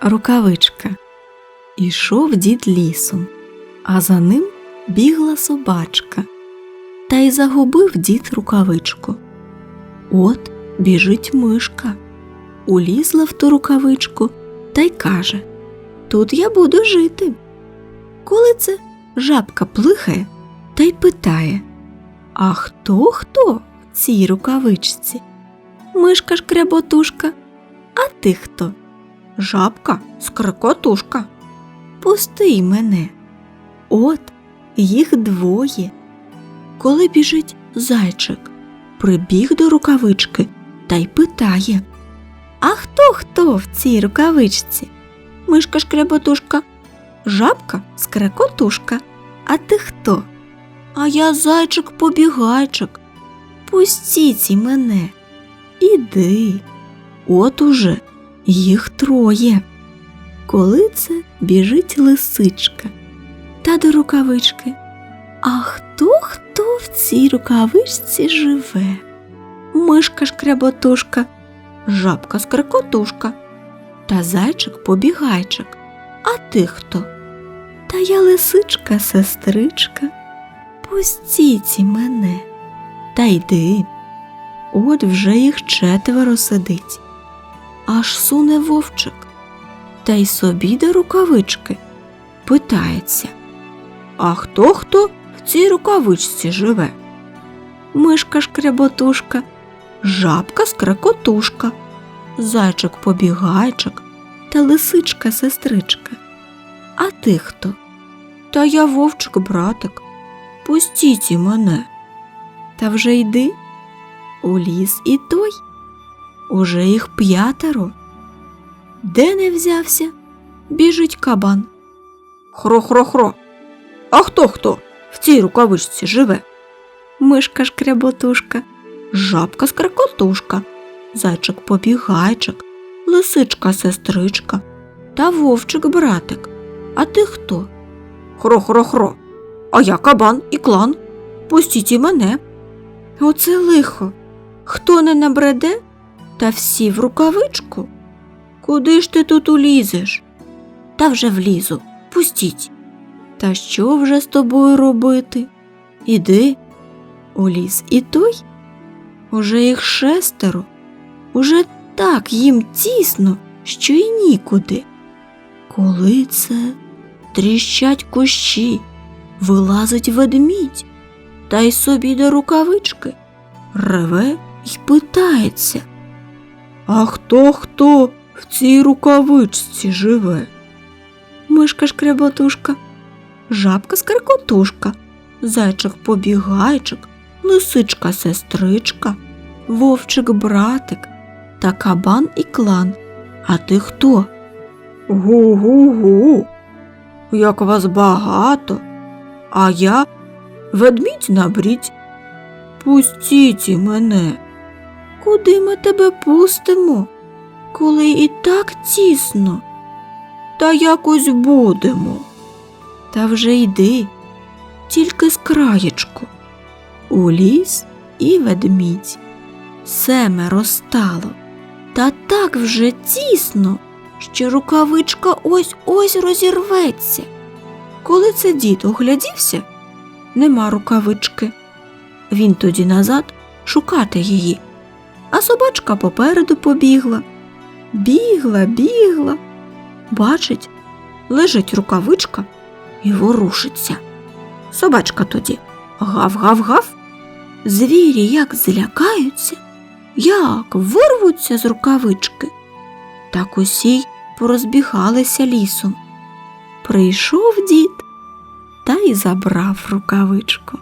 рукавичка. Ішов дід лісом, а за ним бігла собачка. Та й загубив дід рукавичку. От біжить мишка, улізла в ту рукавичку та й каже Тут я буду жити. Коли це жабка плихає та й питає А хто хто в цій рукавичці? Мишка шкряботушка, а ти хто? Жабка скрикотушка. Пусти мене. От їх двоє. Коли біжить зайчик, прибіг до рукавички та й питає А хто хто в цій рукавичці? Мишка шкряботушка, жабка скрекотушка. А ти хто? А я зайчик побігайчик. Пустіть мене. Іди. От уже їх троє. Коли це біжить лисичка та до рукавички. А хто хто в цій рукавичці живе? Мишка шкряботушка, жабка скрикотушка та зайчик побігайчик. А ти хто? Та я лисичка, сестричка. Пустіть мене та йди. От вже їх четверо сидить. Аж суне вовчик, та й собі до рукавички. Питається А хто хто в цій рукавичці живе? Мишка шкряботушка, жабка скрекотушка, зайчик побігайчик та лисичка сестричка. А ти хто? Та я вовчик братик. Пустіть і мене. Та вже йди. У ліс і той. Уже їх п'ятеро. Де не взявся, біжить кабан. Хро-хро-хро. А хто хто в цій рукавичці живе? Мишка шкряботушка, жабка скрекотушка, зайчик побігайчик, лисичка сестричка та вовчик братик. А ти хто? Хро-хро-хро. А я кабан і клан. Пустіть і мене. Оце лихо. Хто не набреде, та всі в рукавичку. Куди ж ти тут улізеш? Та вже влізу. Пустіть. Та що вже з тобою робити? Іди. У ліс і той. Уже їх шестеро. Уже так їм тісно, що й нікуди. Коли це тріщать кущі, вилазить ведмідь, та й собі до рукавички, реве й питається. А хто хто в цій рукавичці живе? Мишка шкряботушка, жабка скрикотушка, зайчик побігайчик, лисичка сестричка, вовчик братик та кабан і клан. А ти хто? Гу-гу-гу. Як вас багато, а я ведмідь набрідь. Пустіть мене. Куди ми тебе пустимо, коли і так тісно? Та якось будемо. Та вже йди, тільки з краєчку. У ліс і ведмідь. Семеро стало, та так вже тісно, що рукавичка ось ось розірветься. Коли це дід оглядівся, нема рукавички. Він тоді назад шукати її, а собачка попереду побігла. Бігла, бігла. Бачить, лежить рукавичка і ворушиться. Собачка тоді гав-гав-гав. Звірі як злякаються, як вирвуться з рукавички. Так усі й порозбігалися лісом. Прийшов дід та й забрав рукавичку.